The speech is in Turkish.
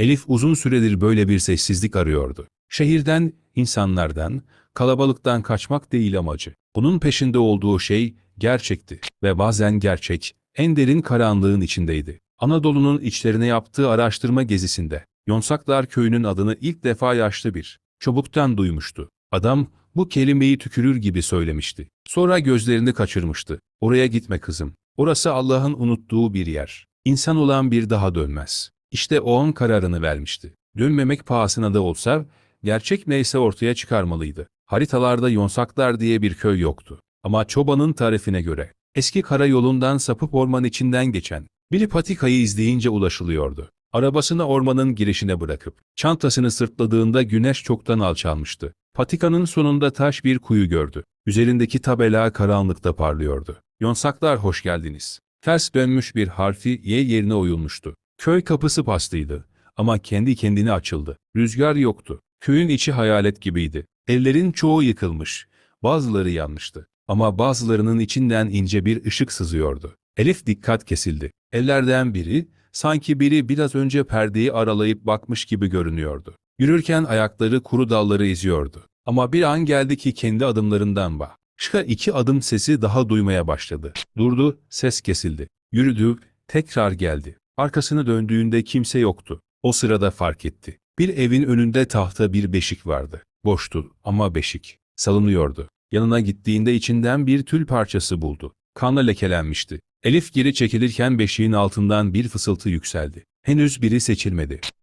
Elif uzun süredir böyle bir sessizlik arıyordu. Şehirden, insanlardan, kalabalıktan kaçmak değil amacı. Onun peşinde olduğu şey gerçekti ve bazen gerçek, en derin karanlığın içindeydi. Anadolu'nun içlerine yaptığı araştırma gezisinde, Yonsaklar köyünün adını ilk defa yaşlı bir çobuktan duymuştu. Adam bu kelimeyi tükürür gibi söylemişti. Sonra gözlerini kaçırmıştı. Oraya gitme kızım. Orası Allah'ın unuttuğu bir yer. İnsan olan bir daha dönmez. İşte o an kararını vermişti. Dönmemek pahasına da olsa, gerçek neyse ortaya çıkarmalıydı. Haritalarda Yonsaklar diye bir köy yoktu. Ama çobanın tarifine göre, eski karayolundan sapıp orman içinden geçen, bir patikayı izleyince ulaşılıyordu. Arabasını ormanın girişine bırakıp, çantasını sırtladığında güneş çoktan alçalmıştı. Patikanın sonunda taş bir kuyu gördü. Üzerindeki tabela karanlıkta parlıyordu. Yonsaklar hoş geldiniz. Ters dönmüş bir harfi Y yerine oyulmuştu. Köy kapısı pastıydı ama kendi kendine açıldı. Rüzgar yoktu. Köyün içi hayalet gibiydi. Evlerin çoğu yıkılmış. Bazıları yanmıştı. Ama bazılarının içinden ince bir ışık sızıyordu. Elif dikkat kesildi. Evlerden biri, sanki biri biraz önce perdeyi aralayıp bakmış gibi görünüyordu. Yürürken ayakları kuru dalları eziyordu. Ama bir an geldi ki kendi adımlarından başka iki adım sesi daha duymaya başladı. Durdu, ses kesildi. Yürüdü, tekrar geldi. Arkasını döndüğünde kimse yoktu. O sırada fark etti. Bir evin önünde tahta bir beşik vardı. Boştu ama beşik. Salınıyordu. Yanına gittiğinde içinden bir tül parçası buldu. Kanla lekelenmişti. Elif geri çekilirken beşiğin altından bir fısıltı yükseldi. Henüz biri seçilmedi.